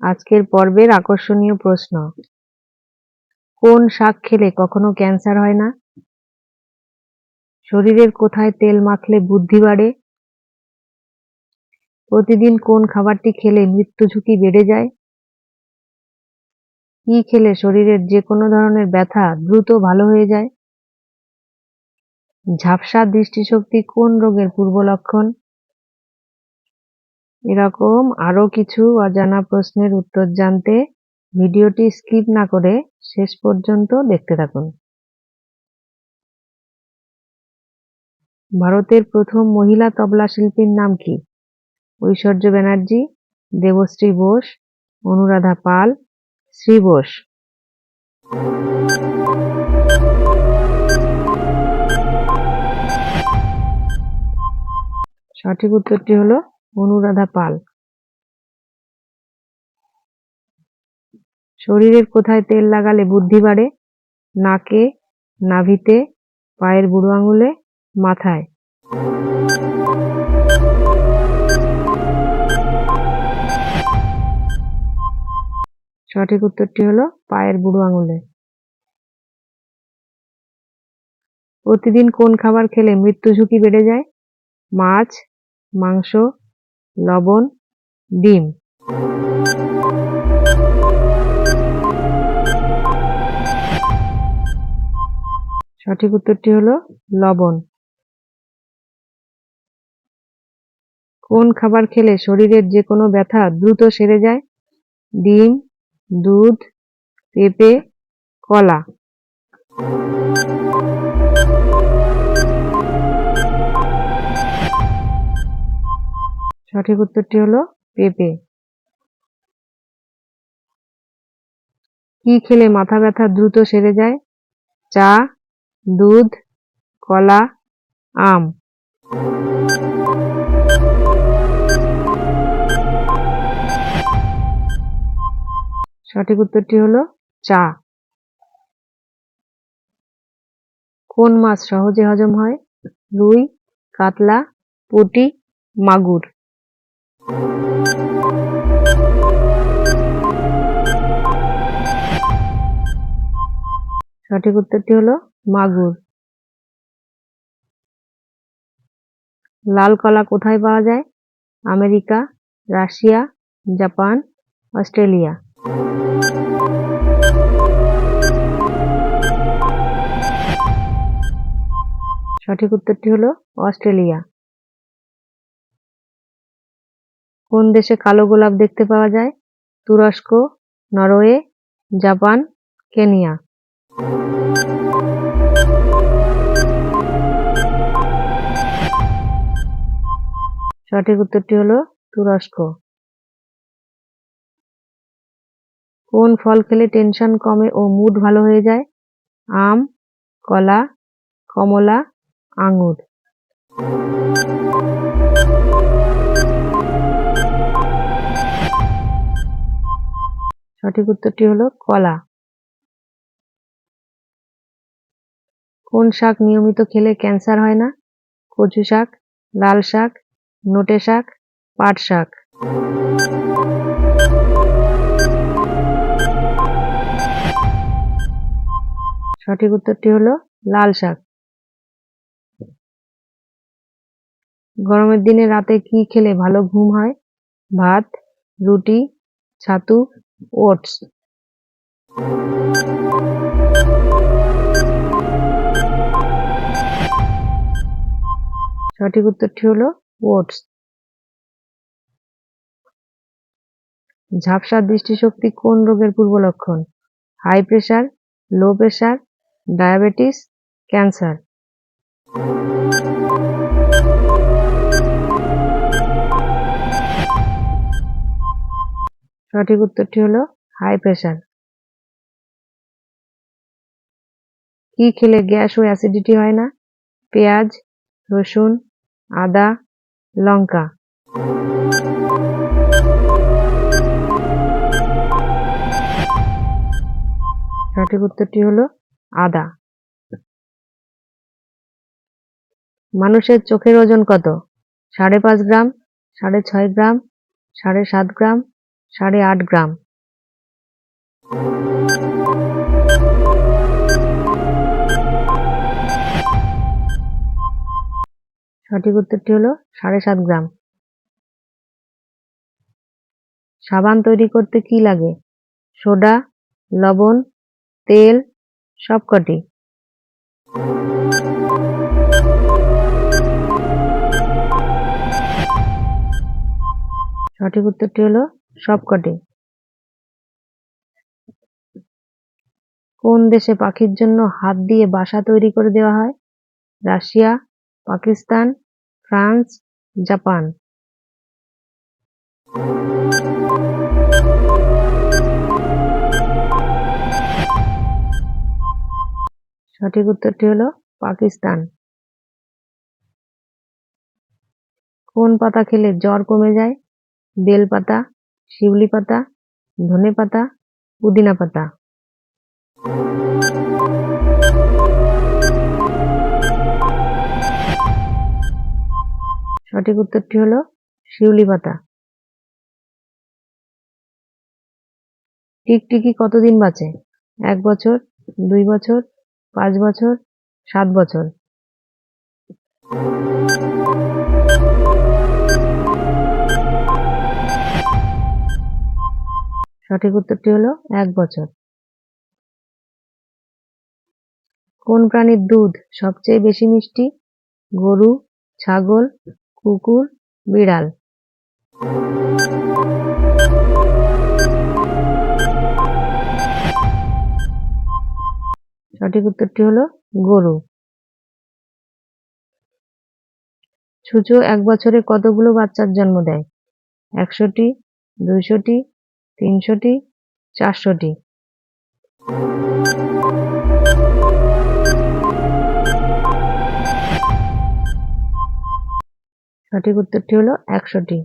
আজকের পর্বের আকর্ষণীয় প্রশ্ন। কোন শাক খেলে কখনো ক্যান্সার হয় না? শরীরের কোথায় তেল মাখলে বুদ্ধি বাড়ে? প্রতিদিন কোন খাবারটি খেলে মৃত্যু ঝুঁকি বেড়ে যায়? কি খেলে শরীরের যে কোনো ধরনের ব্যথা দ্রুত ভালো হয়ে যায়? ঝাপসা দৃষ্টিশক্তি কোন রোগের পূর্ব লক্ষণ? এরকম আরও কিছু অজানা প্রশ্নের উত্তর জানতে ভিডিওটি স্কিপ না করে শেষ পর্যন্ত দেখতে থাকুন। ভারতের প্রথম মহিলা তবলা শিল্পীর নাম কি? ঐশ্বর্য ব্যানার্জি, দেবশ্রী বোস, অনুরাধা পাল, শ্রী বোস। সঠিক উত্তরটি হলো অনুরাধা পাল। শরীরের কোথায় তেল লাগালে বুদ্ধি বাড়ে? নাকে, নাভিতে, পায়ের বুড়ো আঙুলে, মাথায়। সঠিক উত্তরটি হলো পায়ের বুড়ো আঙুলে। প্রতিদিন কোন খাবার খেলে মৃত্যু ঝুঁকি বেড়ে যায়? মাছ, মাংস লবণ, ডিম। সঠিক উত্তরটি হলো লবণ। কোন খাবার খেলে শরীরের যে কোনো ব্যথা দ্রুত সেরে যায়? ডিম, দুধ, পেঁপে, কলা। সঠিক উত্তরটি হলো পেঁপে। কি খেলে মাথা ব্যথা দ্রুত সেরে যায়? চা, দুধ, কলা, আম। সঠিক উত্তরটি হলো চা। কোন মাছ সহজে হজম হয়? রুই, কাতলা, পুঁটি, মাগুর। সঠিক উত্তরটি হলো মাগুর। লাল কলা কোথায় পাওয়া যায়? America, Russia, Japan, Australia. সঠিক উত্তরটি হলো অস্ট্রেলিয়া। কোন দেশে কালো গোলাপ দেখতে পাওয়া যায়? তুরস্ক, নরওয়ে, জাপান, কেনিয়া। সঠিক উত্তরটি হলো তুরস্ক। কোন ফল খেলে টেনশন কমে ও মুড ভালো হয়ে যায়? আম, কলা, কমলা, আঙুর। সঠিক উত্তরটি হলো কলা। কোন শাক নিয়মিত খেলে ক্যান্সার হয় না? কচু শাক, লাল শাক, নোটে শাক, পাট শাক। সঠিক উত্তরটি হলো লাল শাক। গরমের দিনে রাতে কি খেলে ভালো ঘুম হয়? ভাত, রুটি, ছাতু ওটস সঠিক উত্তরটি হলো ওটস ঝাপসা দৃষ্টিশক্তি কোন রোগের পূর্ব লক্ষণ? High pressure low pressure diabetes, cancer. সঠিক উত্তরটি হলো হাই প্রেশার কি খেলে গ্যাস ও অ্যাসিডিটি হয় না? পেঁয়াজ, রসুন, আদা, লঙ্কা। সঠিক উত্তরটি হলো আদা। মানুষের চোখের ওজন কত? সাড়ে পাঁচ গ্রাম, সাড়ে ছয় গ্রাম, সাড়ে সাত গ্রাম সাড়ে আট গ্রাম। সঠিক উত্তরটি হলো সাড়ে সাত গ্রাম। সাবান তৈরি করতে কি লাগে? সোডা, লবণ, তেল, সবকটি। সঠিক উত্তরটি হলো সবকটি। কোন দেশে পাখির জন্য হাত দিয়ে বাসা তৈরি করে দেওয়া হয়? Russia, Pakistan, France, Japan. সঠিক উত্তরটি হলো পাকিস্তান। কোন পাতা খেলে জ্বর কমে যায়? বেল পাতা শিউলি পাতা, ধনে পাতা, পুদিনা পাতা। সঠিক উত্তরটি হলো শিউলি পাতা। টিকটিকি কতদিন বাঁচে? এক বছর, দুই বছর, পাঁচ বছর, সাত বছর। সঠিক উত্তরটি হলো এক বছর। কোন প্রাণীর দুধ সবচেয়ে বেশি মিষ্টি? গরু, ছাগল, কুকুর, বিড়াল। সঠিক উত্তরটি হলো গরু। ছুঁচো এক বছরে কতগুলো বাচ্চার জন্ম দেয়? একশোটি, দুইশোটি তিনশোটি চারশোটি। সঠিক উত্তরটি হলো একশোটি।